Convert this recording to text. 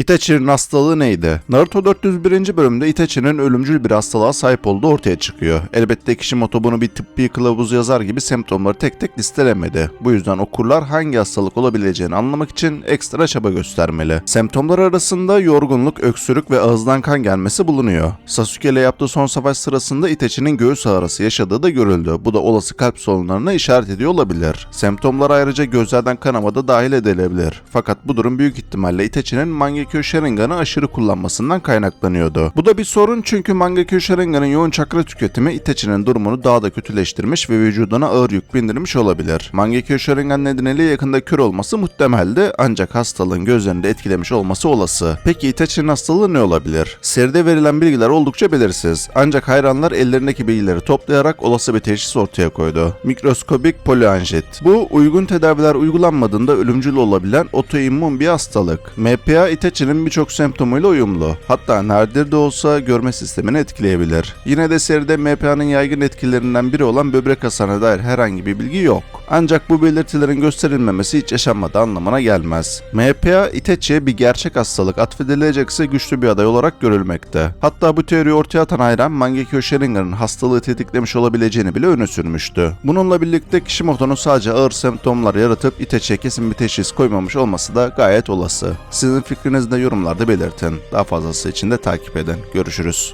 Itachi'nin hastalığı neydi? Naruto 401. bölümde Itachi'nin ölümcül bir hastalığa sahip olduğu ortaya çıkıyor. Elbette Kishimoto bunu bir tıbbi kılavuz yazar gibi semptomları tek tek listelemedi. Bu yüzden okurlar hangi hastalık olabileceğini anlamak için ekstra çaba göstermeli. Semptomlar arasında yorgunluk, öksürük ve ağızdan kan gelmesi bulunuyor. Sasuke ile yaptığı son savaş sırasında Itachi'nin göğüs ağrısı yaşadığı da görüldü. Bu da olası kalp sorunlarına işaret ediyor olabilir. Semptomlar ayrıca gözlerden kanama da dahil edilebilir. Fakat bu durum büyük ihtimalle Itachi'nin Mangekyo Sharingan'ı aşırı kullanmasından kaynaklanıyordu. Bu da bir sorun çünkü Mangekyo Sharingan'ın yoğun çakra tüketimi Itachi'nin durumunu daha da kötüleştirmiş ve vücuduna ağır yük bindirmiş olabilir. Mangekyo Sharingan nedeniyle yakında kör olması muhtemeldi ancak hastalığın gözlerini de etkilemiş olması olası. Peki Itachi'nin hastalığı ne olabilir? Seride verilen bilgiler oldukça belirsiz. Ancak hayranlar ellerindeki bilgileri toplayarak olası bir teşhis ortaya koydu. Mikroskobik polianjit. Bu uygun tedaviler uygulanmadığında ölümcül olabilen otoimmün bir hastalık. MPA Itachi'nin birçok semptomuyla uyumlu. Hatta nadir de olsa görme sistemini etkileyebilir. Yine de seride MPA'nın yaygın etkilerinden biri olan böbrek hasarına dair herhangi bir bilgi yok. Ancak bu belirtilerin gösterilmemesi hiç yaşanmadığı anlamına gelmez. MPA Itachi'ye bir gerçek hastalık atfedilecekse güçlü bir aday olarak görülmekte. Hatta bu teoriyi ortaya atan hayran Mangekyo Sharingan'ın hastalığı tetiklemiş olabileceğini bile öne sürmüştü. Bununla birlikte Kishimoto'nun sadece ağır semptomlar yaratıp Itachi'ye kesin bir teşhis koymamış olması da gayet olası. Sizin fikrinizi de yorumlarda belirtin. Daha fazlası için de takip edin. Görüşürüz.